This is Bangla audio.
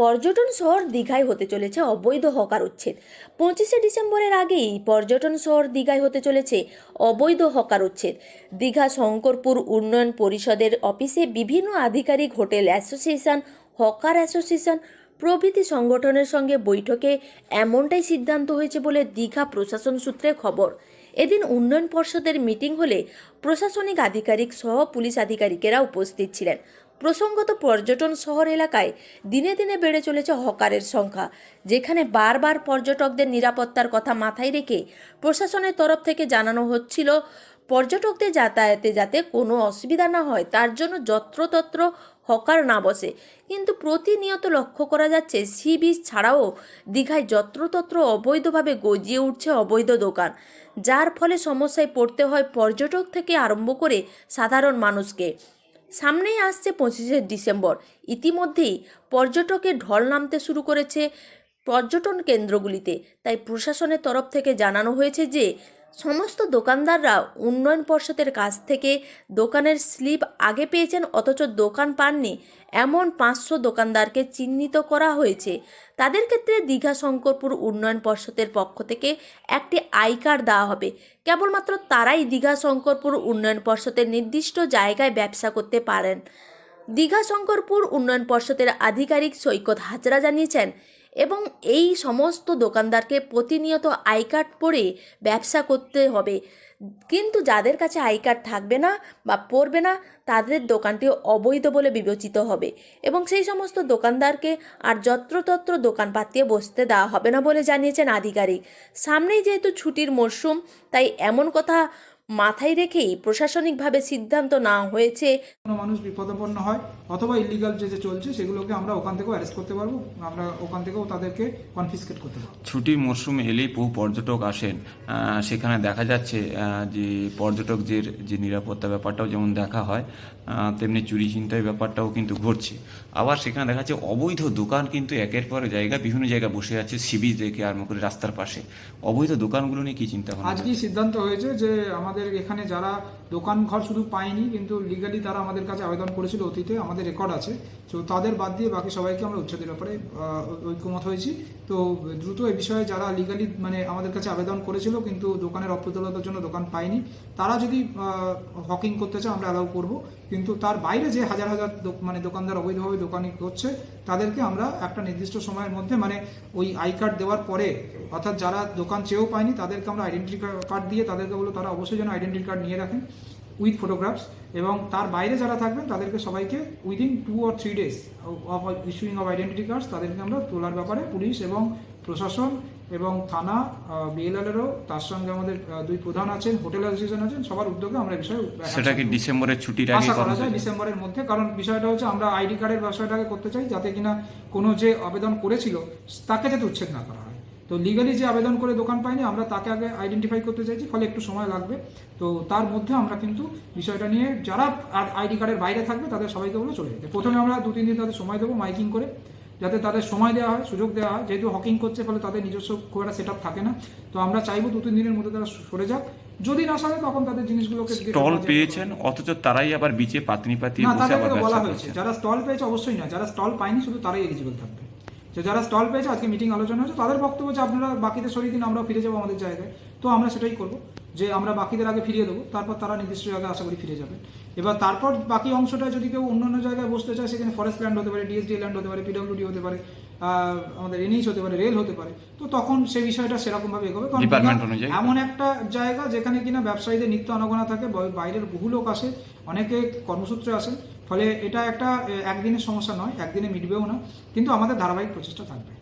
পর্যটন শহর দীঘায় হতে চলেছে অবৈধ হকার উচ্ছেদ। পঁচিশে ডিসেম্বরের আগেই পর্যটন শহর দীঘায় হতে চলেছে অবৈধ হকার উচ্ছেদ। দীঘা শঙ্করপুর উন্নয়ন পরিষদের অফিসে বিভিন্ন আধিকারিক হোটেল অ্যাসোসিয়েশন, হকার অ্যাসোসিয়েশন, প্রভৃতি সংগঠনের সঙ্গে বৈঠকে এমনটাই সিদ্ধান্ত হয়েছে বলে দীঘা প্রশাসন সূত্রে খবর। এদিন উন্নয়ন পর্ষদের মিটিং হলে প্রশাসনিক আধিকারিক সহ পুলিশ আধিকারিকেরা উপস্থিত ছিলেন। প্রসঙ্গত পর্যটন শহর এলাকায় দিনে দিনে বেড়ে চলেছে হকারের সংখ্যা, যেখানে বারবার পর্যটকদের নিরাপত্তার কথা মাথায় রেখে প্রশাসনের তরফ থেকে জানানো হচ্ছিল পর্যটকদের যাতায়াতে যাতে কোনো অসুবিধা না হয়, তার জন্য যত্রতত্র হকার না বসে। কিন্তু প্রতিনিয়ত লক্ষ্য করা যাচ্ছে, সি বিচ ছাড়াও দীঘায় যত্রতত্র অবৈধভাবে গজিয়ে উঠছে অবৈধ দোকান, যার ফলে সমস্যায় পড়তে হয় পর্যটক থেকে আরম্ভ করে সাধারণ মানুষকে। সামনেই আসছে পঁচিশে ডিসেম্বর। ইতিমধ্যেই পর্যটকের ঢল নামতে শুরু করেছে পর্যটন কেন্দ্রগুলিতে। তাই প্রশাসনের তরফ থেকে জানানো হয়েছে যে সমস্ত দোকানদাররা উন্নয়ন পর্ষদের কাছ থেকে দোকানের স্লিপ আগে পেয়েছেন, অথচ দোকান পাননি। এমন পাঁচশো দোকানদারকে চিহ্নিত করা হয়েছে। তাদের ক্ষেত্রে দীঘা শঙ্করপুর উন্নয়ন পর্ষদের পক্ষ থেকে একটি আই কার্ড দেওয়া হবে। কেবলমাত্র তারাই দীঘা শঙ্করপুর উন্নয়ন পর্ষদের নির্দিষ্ট জায়গায় ব্যবসা করতে পারেন। দীঘা শঙ্করপুর উন্নয়ন পর্ষদের আধিকারিক সৈকত হাজরা জানিয়েছেন এবং এই সমস্ত দোকানদারকে প্রতিনিয়ত আই কার্ড পরে ব্যবসা করতে হবে। কিন্তু যাদের কাছে আই কার্ড থাকবে না বা পড়বে না, তাদের দোকানটি অবৈধ বলে বিবেচিত হবে এবং সেই সমস্ত দোকানদারকে আর যত্রতত্র দোকান পাতিয়ে বসতে দেওয়া হবে না বলে জানিয়েছেন আধিকারিক। সামনেই যেহেতু ছুটির মরশুম, তাই এমন কথা মাথায় রেখেই প্রশাসনিকভাবে সিদ্ধান্ত নেওয়া হয়েছে। কোনো মানুষ বিপদাপন্ন হয় অথবা ইলিগাল যে যে চলছে সেগুলোকে আমরা ওখান থেকেও অ্যারেস্ট করতে পারব আমরা ওখান থেকেও তাদেরকে কনফিসকেট করতে পারব। ছুটির মরশুম এলেই বহু পর্যটক আসেন। সেখানে দেখা যাচ্ছে যে পর্যটকদের যে নিরাপত্তা ব্যাপারটাও যেমন দেখা হয় তেমনি চুরি চিন্তায় ব্যাপারটাও কিন্তু ঘটছে। আবার সেখানে দেখা যাচ্ছে অবৈধ দোকান কিন্তু একের পর জায়গা বিভিন্ন জায়গায় বসে আছে সিবি দেখে আরম্ভ করে রাস্তার পাশে। অবৈধ দোকানগুলো নিয়ে কি চিন্তা আজকেই সিদ্ধান্ত হয়েছে যে আমাদের এখানে যারা দোকান ঘর শুধু পায়নি, কিন্তু লিগালি তারা আমাদের কাছে আবেদন করেছিল, অতীতে আমাদের রেকর্ড আছে। তো তাদের বাদ দিয়ে বাকি সবাইকে আমরা উচ্ছেদের ব্যাপারে ঐক্যমত হয়েছি। তো দ্রুত এই বিষয়ে যারা লিগালি মানে আমাদের কাছে আবেদন করেছিল, কিন্তু দোকানের অপ্রতুলতার জন্য দোকান পায়নি, তারা যদি হকিং করতে চায়, আমরা অ্যালাউ করব। কিন্তু তার বাইরে যে হাজার হাজার মানে দোকানদার অবৈধভাবে দোকানি করছে, তাদেরকে আমরা একটা নির্দিষ্ট সময়ের মধ্যে মানে ওই আই কার্ড দেওয়ার পরে, অর্থাৎ যারা দোকান চেয়েও পায়নি, তাদেরকে আমরা আইডেন্টি কার্ড দিয়ে, তাদেরকে বলব তারা অবশ্যই যেন আইডেন্টি কার্ড নিয়ে রাখেন। উইথ ফটোগ্রাফস এবং তার বাইরে যারা থাকবেন তাদেরকে সবাইকে within two or three days of issuing of identity cards তাদেরকে আমরা তোলার ব্যাপারে পুলিশ এবং প্রশাসন এবং থানা বিএলএলেরও তার সঙ্গে আমাদের দুই প্রধান আছেন হোটেল অ্যাসোসিয়েশন আছেন সবার উদ্যোগে আমরা এই বিষয়ে সেটা কি ডিসেম্বরের ছুটির আগে আশা করা করা যায় ডিসেম্বরের মধ্যে কারণ বিষয়টা হচ্ছে আমরা আইডি কার্ডের ব্যবসাটাকে করতে চাই যাতে কিনা কোনো যে আবেদন করেছিল তাকে যাতে উচ্ছেদ না করা হয়। তো লিগালি যে আবেদন করে দোকান পাইনি আমরা তাকে আগে আইডেন্টিফাই করতে চাইছি ফলে একটু সময় লাগবে। তো তার মধ্যে আমরা কিন্তু বিষয়টা নিয়ে যারা আইডি কার্ডের বাইরে থাকবে তাদের সবাইকে বলে চলে যেতে। প্রথমে আমরা দু তিন দিন তাদের সময় দেবো মাইকিং করে যাতে তাদের সময় দেওয়া হয় সুযোগ দেওয়া হয়। যেহেতু হকিং করছে ফলে তাদের নিজস্ব খুব একটা সেট থাকে না। তো আমরা চাইব দু তিন দিনের মধ্যে তারা সরে যাক। যদি না সারে তখন তাদের জিনিসগুলোকে স্টল পেয়েছেন অথচ তারাই আবার বিচে পাতনি পাতিয়ে বসে আবার বলা হয়েছে। যারা স্টল পেয়েছে অবশ্যই না। যারা স্টল পায়নি শুধু তারাই এলিজিবল থাকবে। তো যারা স্টল পেয়েছে, আজকে মিটিং আলোচনা হয়েছে, তাদের বক্তব্য যে আপনারা বাকিদের সরিয়ে দিন আমরা ফিরে যাব আমাদের জায়গায়। তো আমরা সেটাই করব, যে আমরা বাকিদের আগে ফিরিয়ে দেবো, তারপর তারা নির্দিষ্ট জায়গায় আশা করি ফিরে যাবে। এবার তারপর বাকি অংশটা যদি কেউ অন্য জায়গায় বসতে চায়, সেখানে ফরেস্ট ল্যান্ড হতে পারে ডিএসডি ল্যান্ড হতে পারে পিডব্লিউডি হতে পারে আমাদের এনএইচ হতে পারে রেল হতে পারে তো তখন সেই বিষয়টা সেরকমভাবে এগোবে কারণ। এমন একটা জায়গা যেখানে কিনা ব্যবসায়ীদের নিত্য আনাগোনা থাকে বই- বাইরের বহু লোক আসে অনেকে কর্মসূত্রে আসে ফলে এটা একটা একদিনের সমস্যা নয় একদিনে মিটবেও না কিন্তু আমাদের ধারাবাহিক প্রচেষ্টা থাকবে.